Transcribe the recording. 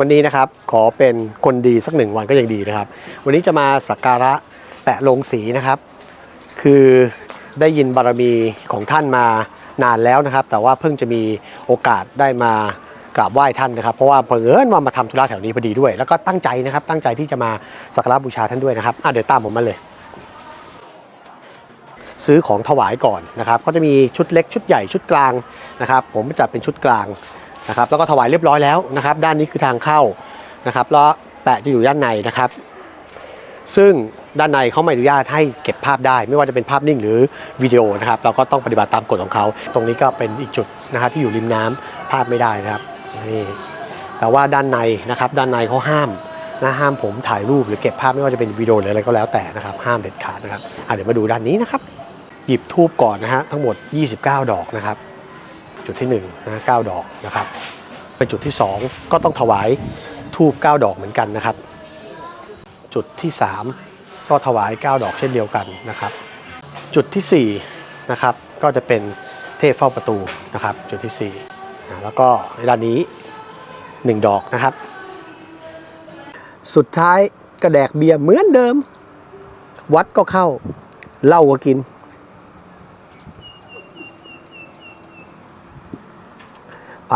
วันนี้นะครับขอเป็นคนดีสักหนึ่งวันก็ยังดีนะครับ วันนี้จะมาสักการะแปะลงสีนะครับ คือได้ยินบารมีของท่านมานานแล้วนะครับ แต่ว่าเพิ่งจะมีโอกาสได้มากราบไหว้ท่านนะครับ เพราะว่าเผอิญว่ามาทำธุระแถวนี้พอดีด้วย แล้วก็ตั้งใจนะครับ ตั้งใจที่จะมาสักการะบูชาท่านด้วยนะครับอะเดี๋ยวตามผมมาเลย ซื้อของถวายก่อนนะครับ ก็จะมีชุดเล็กชุดใหญ่ชุดกลางนะครับ ผมจัดเป็นชุดกลาง นะครับแล้วก็ถวายเรียบร้อยแล้วนะครับ ด้านนี้คือทางเข้านะครับแล้วแปะจะอยู่ด้านในนะครับ ซึ่งด้านในเขาไม่อนุญาตให้เก็บภาพได้ ไม่ว่าจะเป็นภาพนิ่งหรือวิดีโอนะครับ เราก็ต้องปฏิบัติตามกฎของเขา ตรงนี้ก็เป็นอีกจุดนะครับที่อยู่ริมน้ำภาพไม่ได้นะครับนี่แต่ว่าด้านในนะครับ ด้านในเขาห้ามนะห้ามผมถ่ายรูปหรือเก็บภาพไม่ว่าจะเป็นวิดีโอหรืออะไรก็แล้วแต่นะครับ ห้ามเด็ดขาดนะครับอะเดี๋ยวมาดูด้านนี้นะครับ หยิบทูบก่อนนะฮะทั้งหมด 29 ดอกนะครับ จุดที่1นะ9ดอกนะครับเป็นจุดที่ 2 ก็ต้องถวายทูบ9ดอกเหมือนกันนะครับ จุดที่ 3 ก็ถวาย 9 ดอกเช่นเดียวกันนะครับ จุดที่4นะครับก็จะเป็นเทพเฝ้าประตูนะครับ จุดที่4นะแล้วก็ในด้านนี้ 1 ดอกนะครับ สุดท้ายกระแดกเบียร์เหมือนเดิม วัดก็เข้าเหล้าก็กิน ไป